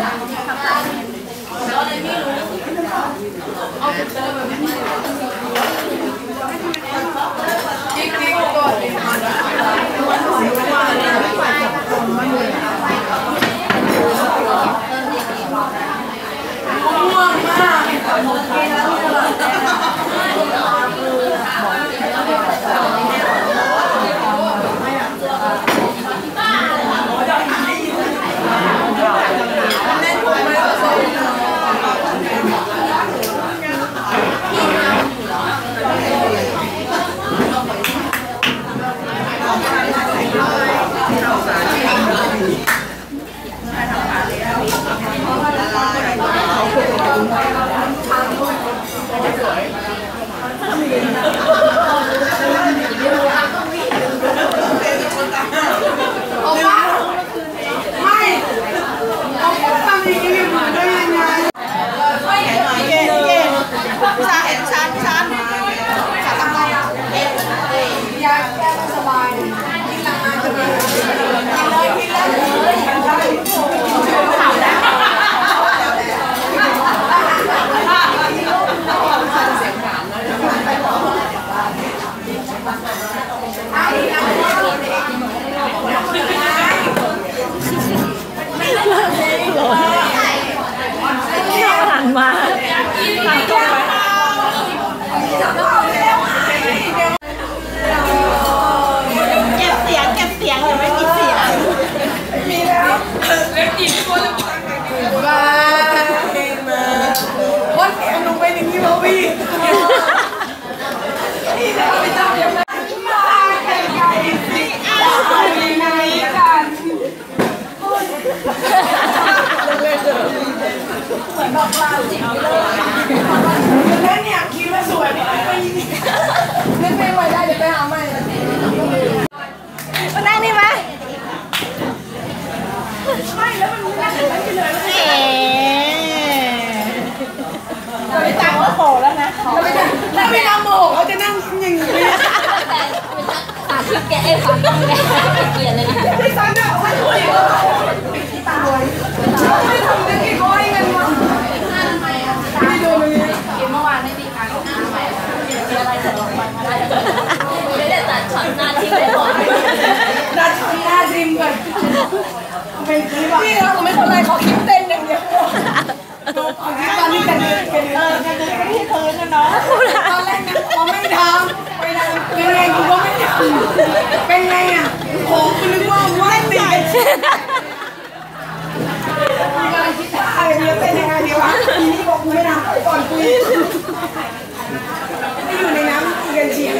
หั ไม่ได้ตัดช็อตหน้าทีไปก่อนดัดทำหน้าดิมก่อนเป็นคลิปพี่เราไม่คนไรขอคลิปเต้นอย่างเดียวขอคลิปตอนนี้กันเดินกันเดินกันเดินกันที่พื้นนะเนาะตอนแรกนะเขาไม่ทำไม่ทำเป็นไงกูก็ไม่ทำเป็นไงอะโอ้คุณนึกว่าว่าตีกันมีอะไรคิดได้เดี๋ยเป็นยังไงดีวะทีนี้บอกกูไม่ทำก่อนคุย อยู่ในน้ำตีกันเฉียง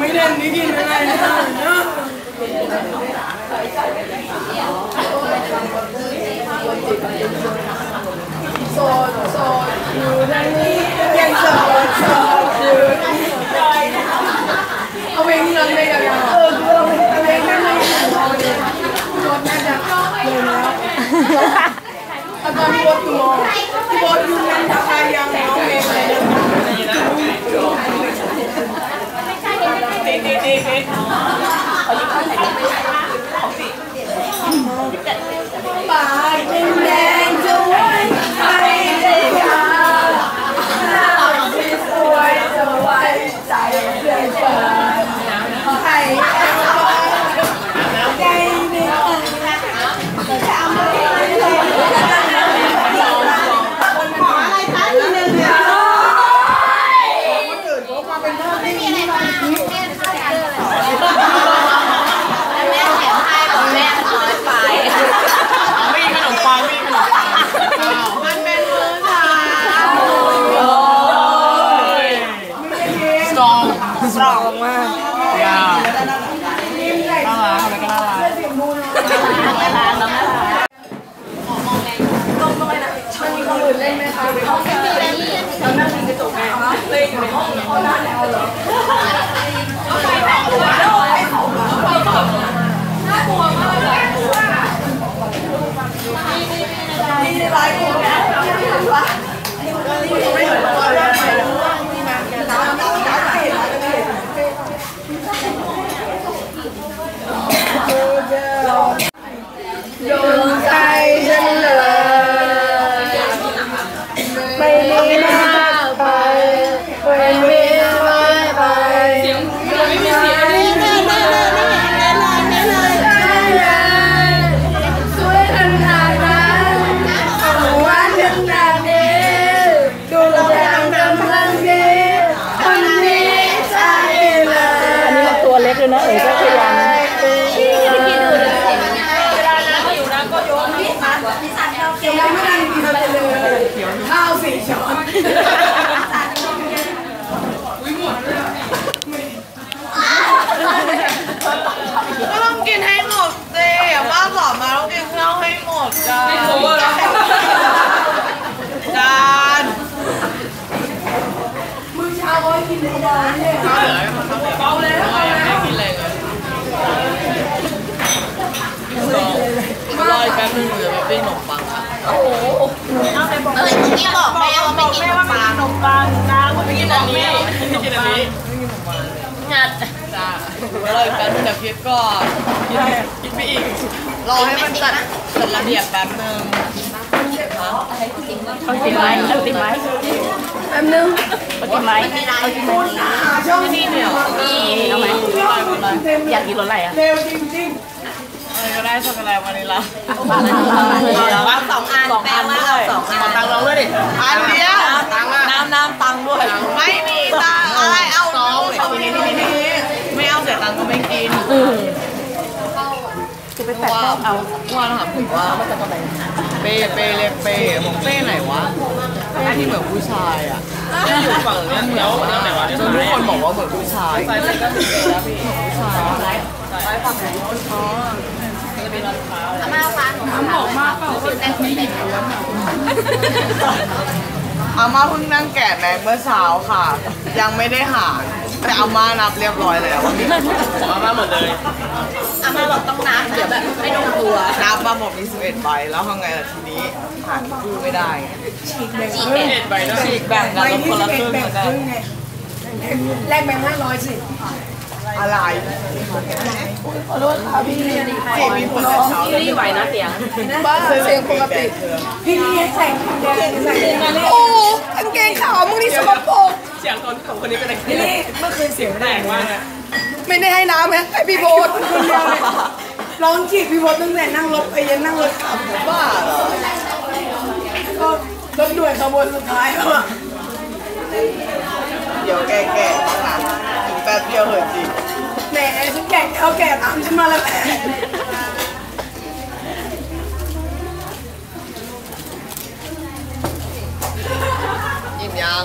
ไม่เด่นนี่กินอะไรนะเนาะโสดโสดอยู่ทางนี้ยังโสดโสดอยู่ในเอาเพลงนี้ร้องได้ยังเออกูร้องเพลงนั้นเลยโสดน่าจะเลยแล้วตอนที่โบทอยู่ที่โบทอยู่นั้นทำไมยังร้องเพลงเลยป 好，你看看你。đi đi lại cùng đã đi đi lại กินในดานเนี่ยข้าวเหลือให้มันเบาเลยไม่กินอะไรเลยรออีกแป๊บนึงเดี๋ยวไปปิ้งขนมปังอะเออที่บอกแม่ว่าไม่กินปลาขนมปังน้ำไม่กินอันนี้ไม่กินอันนี้งัดจ้ารออีกแป๊บนึงเดี๋ยวพีทก็กินกินไปอีกรอให้มันจัดจัดระเบียบแป๊บนึง เอาติดไม้เอาติดไม้แป๊บนึงเอาติดไม้เอาติดไม้หาช่องนี้เนี่ยเอาไหมอยากกินรสอะไรอะเร็วจริงอะไรก็ได้ช็อกโกแลตวานิลลาปลาอะไรปลาอะไรว่าสองอันแปลว่าเอาสองอันตังค์ลงด้วยดิอันเดียวตังค์น้ำน้ำตังด้วยไม่มีตังอะไรเอาซองนี่นี่นี่ไม่เอาเสียตังก็ไม่กิน ไปแปะเอา ว่าถามถึงว่าเป้เป้เรียกเป้ผมเป้ไหนวะเป้ที่เหมือนผู้ชายอะที่อยู่ฝั่งนี้นเหมือนมากจนทุกคนบอกว่าเหมือนผู้ชายใส่ก็ถึงแล้วพี่ผู้ชายอาม่าฟ้าหนูทำบอกมากเปล่าแต่งไม่ได้วอาม่าเพิ่งนั่งแกะแมงเมื่อเช้าค่ะ ยังไม่ได้หารแต่อาม่านับเรียบร้อยแล้วอาม่าหมดเลย อาม่าบอกต้องน้ำเดี๋ยวแบบไม่ต้องกลัวนับมาหมดมี11ใบแล้วทำไงล่ะทีนี้หารคู่ไม่ได้ไงจีบเป็นฉีกแบ่งๆกันไปแล้วคนละครึ่งที่สิบเอ็ดแบ่งกันครึ่งไงแลกแบงค์ห้าร้อยสิอะไรขอโทษค่ะพี่ลีจีบมีคนแต่เช้าเลยที่ไหวนะเสียงบ้าเสียงปกติพี่ลีให้ใส่กางเกงใส่โอ้กางเกงขาวมึงนี่สกปรกเสียงคนของคนนี้เป็นอะไรพี่ลีเมื่อคืนเสียงแรงมาก ไม่ได้ให้น้ำไหมให้พี่โบ๊ทคนเดียวเลยร้องจีบพี่โบ๊ทตั้งแต่นั่งรถไปยันนั่งรถกลับบ้าเหรอก็รถด่วนขบวนสุดท้ายแล้วอะเดี๋ยวแก่ๆค่ะอีกแป๊บเดียวเหอะจริงแหมฉันแก่เอาแก่ตามฉันมาแล้วแหละกินยัง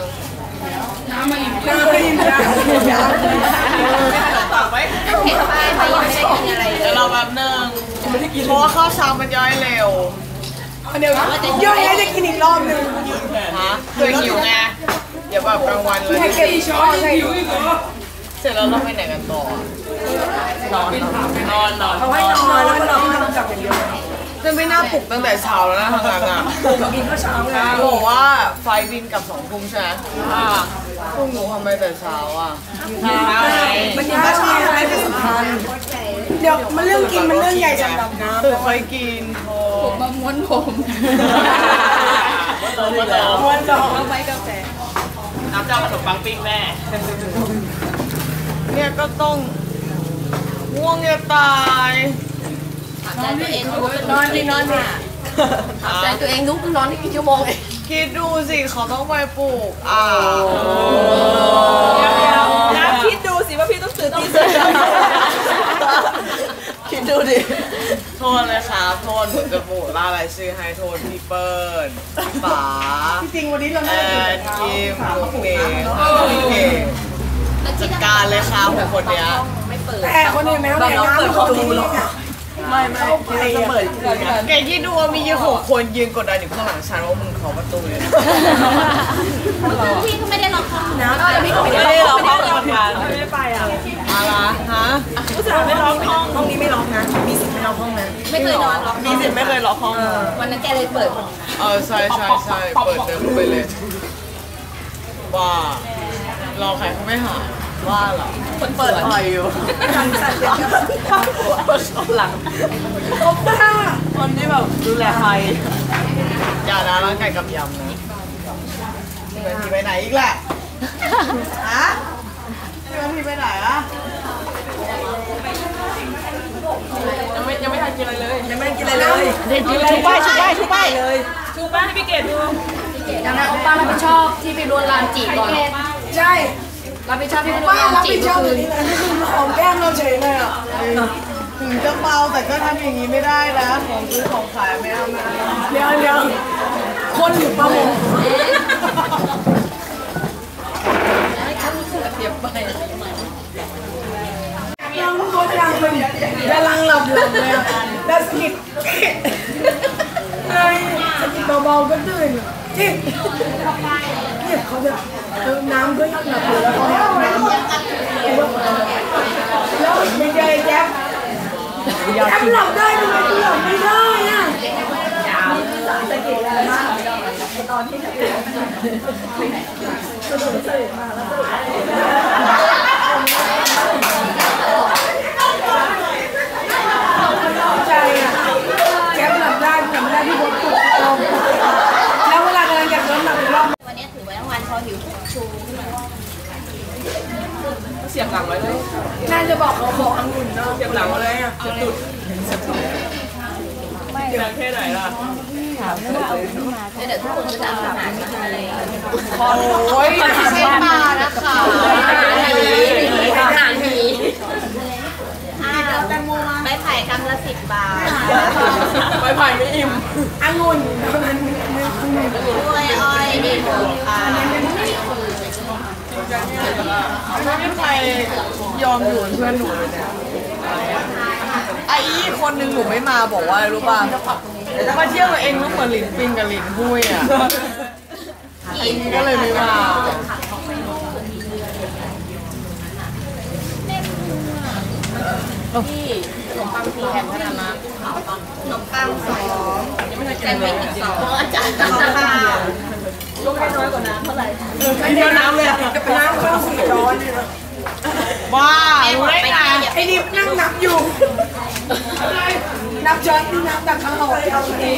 น้ำมาอิ่มน้ำมาอิ่มน้ำมาอิ่มน้ำต่อไหม เห็นป้ายไปยังไม่ได้กินอะไรเลยเดี๋ยวเราแป๊บนึงเพราะว่าข้าวเช้ามันย่อยเร็วเดี๋ยวย่อยแล้วจะกินอีกรอบหนึ่งฮะเคยหิวไงเดี๋ยวแบบกลางวันเลยให้เก็บช้อนใส่เสร็จแล้วเราไปไหนกันต่ออะนอนนอนนอนเอาให้นอนแล้วก็นอนให้นอนกลับอย่างเดียว จะไม่น่าปลุกตั้งแต่เช้าแล้วนะทางนั้นอะกินข้าวเช้าไงบอกว่าไฟบินกลับสองทุ่มใช่ไหมอ่าพวกหนูทำไมแต่เช้าอะมันกินข้าวเช้าอะไรเป็นสำคัญเดี๋ยวมันเรื่องกินมันเรื่องใหญ่สำหรับน้ตื่นไปกินโทมาม้วนผมำวันดอกน้ำเจ้าขนมปังปิ้งแม่เนี่ยก็ต้องง่วงจะตาย ใจตัวเองลุกนอนดินอนดิใจตัวเองลุกนอนได้กี่ชั่วโมงเองคิดดูสิเขาต้องไปปลูกอ่าน้ำคิดดูสิว่าพี่ต้องตื่นตีสี่คิดดูดิ โทษเลยครับโทษหนูจะปลูกล่ารายชื่อให้โทษพี่เปิ้ลพี่ป๋าจริงวันนี้เราแอไม่ได้กินนข้าวกิมลูกเกดพี่เกดจัดการเลยครับของคนเนี้ยแต่คนอื่นไม่ต้องแต่น้ำเขาดูหรอก ไม่ไม่ที่เสมอแกที่ดูว่ามียี่หกคนยืนกดดันอยู่ข้างหลังฉันว่ามึงขอประตูเลยพี่เขาไม่ได้ล็อกห้องนะพี่ก็ไม่ได้ล็อกห้องเหมืกันไม่ได้ไปอะอะไรฮะผู้ชายไม่ล็อกห้องห้องนี้ไม่ล็อกนะ มีสิทธิ์ไม่ล็อกห้องนะไม่เคยนอนล็อกมีสิทธิ์ไม่เคยล็อกห้องวันนั้นแกเลยเปิดเออใช่ใช่ใช่เปิดเดินไปเลยว่าเราใครเขาไม่หาย ว่าเหรอคนเปิดคอยอยู่หลังครบห้าคนที่แบบดูแลใครอย่านะร่างกายกำยำนะพี่วันทีไปไหนอีกล่ะฮะพี่วันทีไปไหนอะยังไม่ยังไม่ทันกินอะไรเลยยังไม่กินอะไรเลยชุบป้ายชุบป้ายชุบป้ายเลยชุบป้ายให้พี่เกดดูดังนั้นโอป้ารับผิดชอบที่ไปลวนลามจีก่อนใช่ รับผิดชอบที่ไปลวป้านลามรับจีผิบดชเมื่ออบคืนนี้นะนี่คือมาหอมแก้มเราเฉยเลยอะถึงจะเมาแต่ก็ทำอย่างนี้ไม่ได้นะ ของซื้อของขายไม่เอาไม่เอาเดี๋ยวเดี๋ยวคนหรือปลาหมงยังตัวยังเป็นกำลังหลับหลับเลยอะแล้วสะกิดเฮ้ยสะกิดเบาๆก็ตื่น ที่เนี่ยเขาจะเออน้ำก็ยังหลับอยู่แล้วเขาให้เอาน้ำแล้วไม่เจอแจ๊บแจ๊บหลับได้ทำไมกูหลับไม่ได้อะใจอะแก๊ปหลับได้จำได้ที่ผมปลุกเราปลุกแล้วเวลากำลังจะเริ่มหลับอีกรอบ วันนี้ถือไว้ทั้งวันพอหิวชูขึ้นมา เสียบหลังไว้เลย น่า จะบอกเขาบอกองุ่นเนาะเสียบหลังไว้เลยอะเสียบตุดเสียบแค่ไหนล่ะเดี๋ยวทุกคนจะทำอาหารมาให้โอ้ยเช่นมานะคะอาหารหมีอ้าวใบไผ่กำละสิบบาทไปผ่านไม่อิ่มองุ่นเท่านั้นไม่องุ่นกล้วยอ้อยดีหกค่ะ ไม่มีใครยอมอยู่เป็นเพื่อนหนูเลยเนี่ยไอ้อีคนหนึ่งหนูไม่มาบอกว่าอะไรรู้ป่ะมาเที่ยวกับเองต้องเหมือนหลินปิงกับหลินหุ้ยอะไอ้อีก็เลยไม่มาที่ขนมปังสี่แผ่นเท่านั้นขนมปังสองแซนด์วิชอีกสองอาจารย์รา คาไม่เที่ยวน้ำเลยอะจะเป็นน้ำเข้าสี่ร้อนเนี่ยนะว้าแม่บรู้ได้ไปไงไอ้นี่นั่งนับอยู่นับช้อนนี่นับแตักข้าวเอาเอง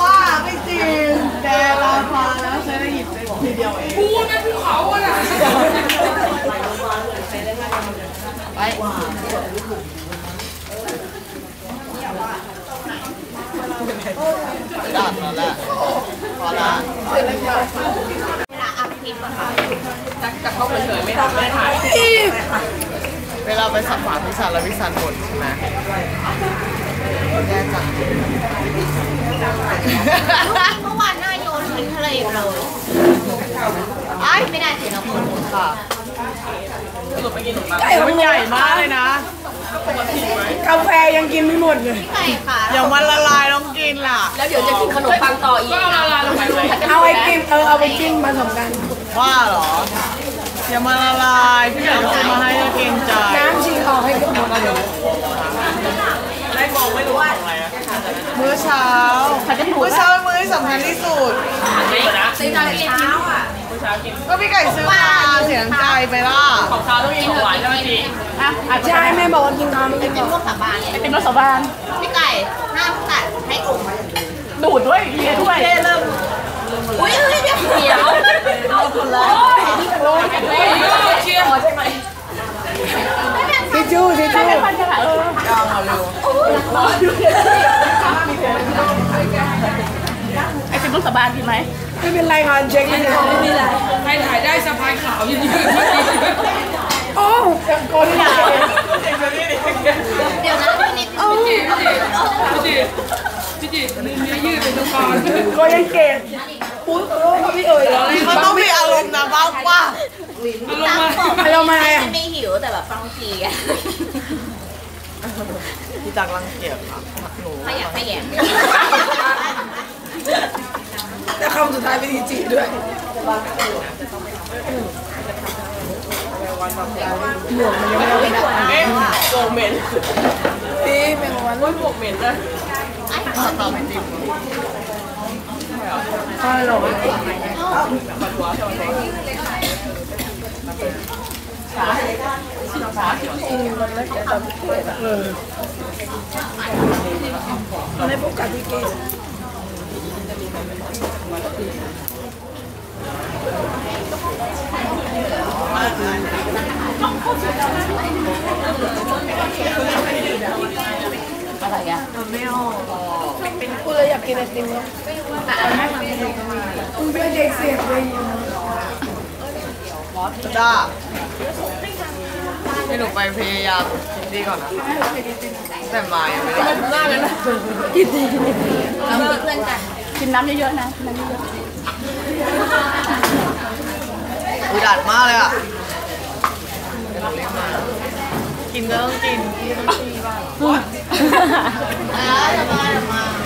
ว้าไม่จริงแกราคาแล้วใช้ได้หยิบได้ทีเดียวเองกูนั่นคือเขาอะนะดัดแล้วแหละพอละ เวลาอัพคลิปอะค่ะแต่เขาเฉยๆไม่ทำไม่ถ่ายเวลาไปสัมภาษณ์พิซซ่าแล้วพิซซ่าหมดใช่ไหมแย่จังเมื่อวานหน้าโยนทิ้งทะเลไปเลยไอ้ไม่ได้สิเราคนค่ะสรุป ไปกินขนมปังไก่ของมันใหญ่มากเลยนะกาแฟยังกินไม่หมดเลยไก่ค่ะเดี๋ยวมันละลายต้องกินล่ะ แล้วเดี๋ยวจะกินขนมปังต่ออีกก็ละลายลงไปเลยเอาไอติมเออเอาไปจิ้มผสมกันว่าเหรออย่ามาละลายพี่อยากจะซื้อมาให้ก็เกรงใจน้ำฉีกออกให้หมดเลยได้มองไม่รู้ว่าอะไรอะมื้อเช้า มื้อเช้าเป็นมื้อที่สำคัญที่สุดนี่นะซื้อตอนเช้าอะเมื่อเช้า กินก็พี่ไก่ซื้อมาเสียน้ำใจไปล่ะของเช้าต้องกินของหวานใช่ไหมพี่ใช่แม่บอกว่ากินข้าวไม่กินเป็นก่อนพวกสาบานเนี่ยเป็นรสบานพี่ไก่หน้าตัดให้อกดูดด้วยเลียด้วยเริ่มอุ้ยเฮ้ยเดี๋ยวเดี๋ยวเอาคนละเชียร์ใช่ไหมทิชชู่ทิชชู่ยาวมาเร็วไอติมรสบานกินไหม ไม่เป็นไรค่ะเช็คไม่ได้ไม่เป็นไรใครถ่ายได้สะพายขาวยืนยืนโอ้จังคนใหญ่เดี๋ยวนะพี่นิดพี่จีพี่จีนี่ยืดเป็นตัวกรก็ยังเก่งพูดเออเขาไม่เอ่ยมันต้องมีอารมณ์นะบ้างว่าตั้งบอกเรามาอะไม่หิวแต่แบบบางทีอะพี่จักรังเกียจค่ะหนูขยันขยัน แต่คำสุดท้ายเป็นทีจีด้วย เอ๊ะโกเมนทีอุ้ยเป็นวันโอ้ยบวกเหม็นเลยตาตาไม่ติดใช่หรอมันหัวใช่ไหมเออไม่พบกับพี่เกศ อะไรอะกูเลยอยากกินไอติมเนาะคุณเป็นเด็กเสียบเลยจ้าให้หนูไปพยายามคิดดีก่อนนะแต่มายังไม่ได้หน้าเลยนะเราเป็นเพื่อนกันกินน้ำเยอะๆนะน้ำเยอะ อุดัดมากเลยอะเดี๋ยวหนูรีบมากินก็ต้องกินพี่ต้องขี้บ้างอ่าจะมาจะมาๆ